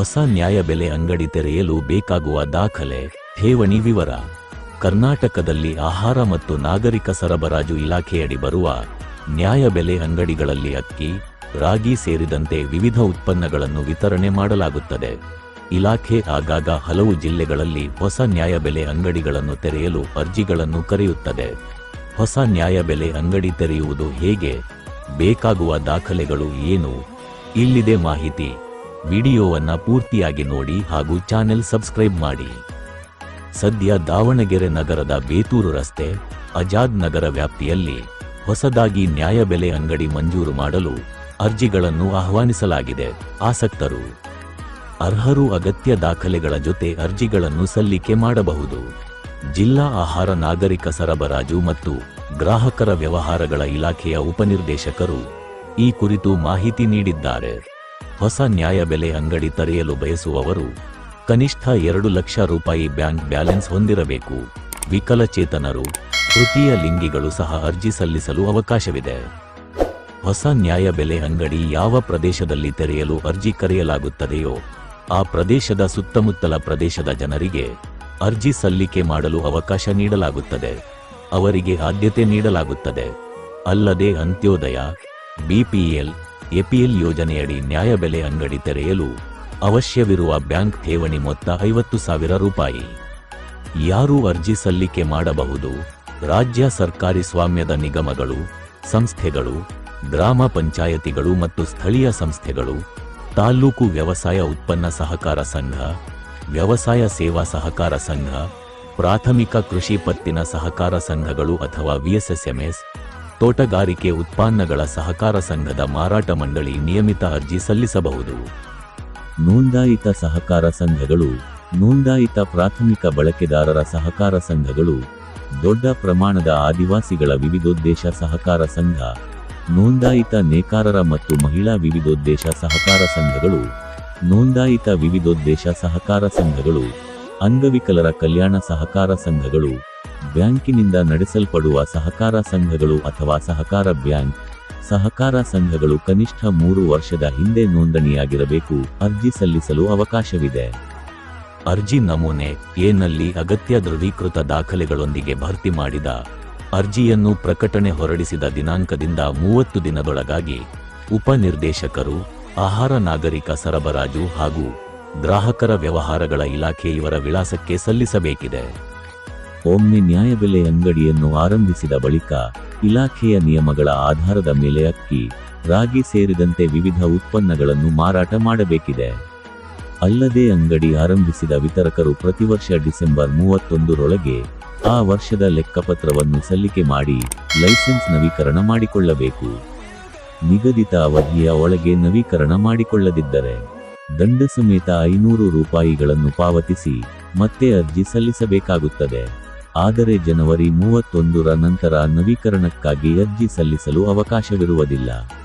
ಹೊಸ ನ್ಯಾಯಬೆಲೆ ಅಂಗಡಿ ತೆರೆಯಲು ಬೇಕಾಗುವ ದಾಖಲೆ, ಠೇವಣಿ ವಿವರ. ಕರ್ನಾಟಕದಲ್ಲಿ ಆಹಾರ ಮತ್ತು ನಾಗರಿಕ ಸರಬರಾಜು ಇಲಾಖೆಯಡಿ ಬರುವ ನ್ಯಾಯಬೆಲೆ ಅಂಗಡಿಗಳಲ್ಲಿ ಅಕ್ಕಿ, ರಾಗಿ ಸೇರಿದಂತೆ ವಿವಿಧ ಉತ್ಪನ್ನಗಳನ್ನು ವಿತರಣೆ ಮಾಡಲಾಗುತ್ತದೆ. ಇಲಾಖೆ ಆಗಾಗ ಹಲವು ಜಿಲ್ಲೆಗಳಲ್ಲಿ ಹೊಸ ನ್ಯಾಯಬೆಲೆ ಅಂಗಡಿಗಳನ್ನು ತೆರೆಯಲು ಅರ್ಜಿಗಳನ್ನು ಕರೆಯುತ್ತದೆ. ಹೊಸ ನ್ಯಾಯಬೆಲೆ ಅಂಗಡಿ ತೆರೆಯುವುದು ಹೇಗೆ? ಬೇಕಾಗುವ ದಾಖಲೆಗಳು ಏನು? ಇಲ್ಲಿದೆ ಮಾಹಿತಿ. ವಿಡಿಯೋವನ್ನ ಪೂರ್ತಿಯಾಗಿ ನೋಡಿ ಹಾಗೂ ಚಾನೆಲ್ ಸಬ್ಸ್ಕ್ರೈಬ್ ಮಾಡಿ. ಸದ್ಯ ದಾವಣಗೆರೆ ನಗರದ ಬೇತೂರು ರಸ್ತೆ ಅಜಾದ್ ನಗರ ವ್ಯಾಪ್ತಿಯಲ್ಲಿ ಹೊಸದಾಗಿ ನ್ಯಾಯಬೆಲೆ ಅಂಗಡಿ ಮಂಜೂರು ಮಾಡಲು ಅರ್ಜಿಗಳನ್ನು ಆಹ್ವಾನಿಸಲಾಗಿದೆ. ಆಸಕ್ತರು, ಅರ್ಹರು ಅಗತ್ಯ ದಾಖಲೆಗಳ ಜೊತೆ ಅರ್ಜಿಗಳನ್ನು ಸಲ್ಲಿಕೆ ಮಾಡಬಹುದು. ಜಿಲ್ಲಾ ಆಹಾರ ನಾಗರಿಕ ಸರಬರಾಜು ಮತ್ತು ಗ್ರಾಹಕರ ವ್ಯವಹಾರಗಳ ಇಲಾಖೆಯ ಉಪನಿರ್ದೇಶಕರು ಈ ಕುರಿತು ಮಾಹಿತಿ ನೀಡಿದ್ದಾರೆ. ಹೊಸ ನ್ಯಾಯಬೆಲೆ ಅಂಗಡಿ ತೆರೆಯಲು ಬಯಸುವವರು ಕನಿಷ್ಠ ಎರಡು ಲಕ್ಷ ರೂಪಾಯಿ ಬ್ಯಾಂಕ್ ಬ್ಯಾಲೆನ್ಸ್ ಹೊಂದಿರಬೇಕು. ವಿಕಲಚೇತನರು ತೃತೀಯ ಲಿಂಗಿಗಳು ಸಹ ಅರ್ಜಿ ಸಲ್ಲಿಸಲು ಅವಕಾಶವಿದೆ. ಹೊಸ ನ್ಯಾಯಬೆಲೆ ಅಂಗಡಿ ಯಾವ ಪ್ರದೇಶದಲ್ಲಿ ತೆರೆಯಲು ಅರ್ಜಿ ಕರೆಯಲಾಗುತ್ತದೆಯೋ, ಆ ಪ್ರದೇಶದ ಸುತ್ತಮುತ್ತಲ ಪ್ರದೇಶದ ಜನರಿಗೆ ಅರ್ಜಿ ಸಲ್ಲಿಕೆ ಮಾಡಲು ಅವಕಾಶ ನೀಡಲಾಗುತ್ತದೆ. ಅವರಿಗೆ ಆದ್ಯತೆ ನೀಡಲಾಗುತ್ತದೆ. ಅಲ್ಲದೆ ಅಂತ್ಯೋದಯ ಬಿಪಿಎಲ್, ಎಪಿಎಲ್ ಯೋಜನೆಯಡಿ ನ್ಯಾಯಬೆಲೆ ಅಂಗಡಿ ತೆರೆಯಲು ಅವಶ್ಯವಿರುವ ಬ್ಯಾಂಕ್ ಠೇವಣಿ ಮೊತ್ತ ಐವತ್ತು ಸಾವಿರ ರೂಪಾಯಿ. ಯಾರು ಅರ್ಜಿ ಸಲ್ಲಿಕೆ ಮಾಡಬಹುದು? ರಾಜ್ಯ ಸರ್ಕಾರಿ ಸ್ವಾಮ್ಯದ ನಿಗಮಗಳು, ಸಂಸ್ಥೆಗಳು, ಗ್ರಾಮ ಪಂಚಾಯತಿಗಳು ಮತ್ತು ಸ್ಥಳೀಯ ಸಂಸ್ಥೆಗಳು, ತಾಲ್ಲೂಕು ವ್ಯವಸಾಯ ಉತ್ಪನ್ನ ಸಹಕಾರ ಸಂಘ, ವ್ಯವಸಾಯ ಸೇವಾ ಸಹಕಾರ ಸಂಘ, ಪ್ರಾಥಮಿಕ ಕೃಷಿ ಪತ್ತಿನ ಸಹಕಾರ ಸಂಘಗಳು ಅಥವಾ ವಿಎಸ್ಎಸ್ಎಂಎಸ್ ತೋಟಗಾರಿಕೆ ಉತ್ಪನ್ನಗಳ ಸಹಕಾರ ಸಂಘದ ಮಾರಾಟ ಮಂಡಳಿ ನಿಯಮಿತ ಅರ್ಜಿ ಸಲ್ಲಿಸಬಹುದು. ನೋಂದಾಯಿತ ಸಹಕಾರ ಸಂಘಗಳು, ನೋಂದಾಯಿತ ಪ್ರಾಥಮಿಕ ಬಳಕೆದಾರರ ಸಹಕಾರ ಸಂಘಗಳು, ದೊಡ್ಡ ಪ್ರಮಾಣದ ಆದಿವಾಸಿಗಳ ವಿವಿಧೋದ್ದೇಶ ಸಹಕಾರ ಸಂಘ, ನೋಂದಾಯಿತ ನೇಕಾರರ ಮತ್ತು ಮಹಿಳಾ ವಿವಿಧೋದ್ದೇಶ ಸಹಕಾರ ಸಂಘಗಳು, ನೋಂದಾಯಿತ ವಿವಿಧೋದ್ದೇಶ ಸಹಕಾರ ಸಂಘಗಳು, ಅಂಗವಿಕಲರ ಕಲ್ಯಾಣ ಸಹಕಾರ ಸಂಘಗಳು ಬ್ಯಾಂಕಿನಿಂದ ನಡೆಸಲ್ಪಡುವ ಸಹಕಾರ ಸಂಘಗಳು ಅಥವಾ ಸಹಕಾರ ಬ್ಯಾಂಕ್, ಸಹಕಾರ ಸಂಘಗಳು ಕನಿಷ್ಠ ಮೂರು ವರ್ಷದ ಹಿಂದೆ ನೋಂದಣಿಯಾಗಿರಬೇಕು, ಅರ್ಜಿ ಸಲ್ಲಿಸಲು ಅವಕಾಶವಿದೆ. ಅರ್ಜಿ ನಮೂನೆ, ಎನಲ್ಲಿ ಅಗತ್ಯ ದೃಢೀಕೃತ ದಾಖಲೆಗಳೊಂದಿಗೆ ಭರ್ತಿ ಮಾಡಿದ ಅರ್ಜಿಯನ್ನು ಪ್ರಕಟಣೆ ಹೊರಡಿಸಿದ ದಿನಾಂಕದಿಂದ ಮೂವತ್ತು ದಿನದೊಳಗಾಗಿ ಉಪನಿರ್ದೇಶಕರು, ಆಹಾರ ನಾಗರಿಕ ಸರಬರಾಜು ಹಾಗೂ ಗ್ರಾಹಕರ ವ್ಯವಹಾರಗಳ ಇಲಾಖೆ ಇವರ ವಿಳಾಸಕ್ಕೆ ಸಲ್ಲಿಸಬೇಕಿದೆ. ಒಮ್ಮೆ ನ್ಯಾಯಬೆಲೆ ಅಂಗಡಿಯನ್ನು ಆರಂಭಿಸಿದ ಬಳಿಕ ಇಲಾಖೆಯ ನಿಯಮಗಳ ಆಧಾರದ ಮೇಲೆ ಅಕ್ಕಿ, ರಾಗಿ ಸೇರಿದಂತೆ ವಿವಿಧ ಉತ್ಪನ್ನಗಳನ್ನು ಮಾರಾಟ ಮಾಡಬೇಕಿದೆ. ಅಲ್ಲದೆ ಅಂಗಡಿ ಆರಂಭಿಸಿದ ವಿತರಕರು ಪ್ರತಿ ವರ್ಷ ಡಿಸೆಂಬರ್ ಮೂವತ್ತೊಂದರೊಳಗೆ ಆ ವರ್ಷದ ಲೆಕ್ಕಪತ್ರವನ್ನು ಸಲ್ಲಿಕೆ ಮಾಡಿ ಲೈಸೆನ್ಸ್ ನವೀಕರಣ ಮಾಡಿಕೊಳ್ಳಬೇಕು. ನಿಗದಿತ ಅವಧಿಯ ಒಳಗೆ ನವೀಕರಣ ಮಾಡಿಕೊಳ್ಳದಿದ್ದರೆ ದಂಡ ಸಮೇತ ಐನೂರು ರೂಪಾಯಿಗಳನ್ನು ಪಾವತಿಸಿ ಮತ್ತೆ ಅರ್ಜಿ ಸಲ್ಲಿಸಬೇಕಾಗುತ್ತದೆ. ಆದರೆ ಜನವರಿ ಮೂವತ್ತೊಂದರ ನಂತರ ನವೀಕರಣಕ್ಕಾಗಿ ಅರ್ಜಿ ಸಲ್ಲಿಸಲು ಅವಕಾಶವಿರುವುದಿಲ್ಲ.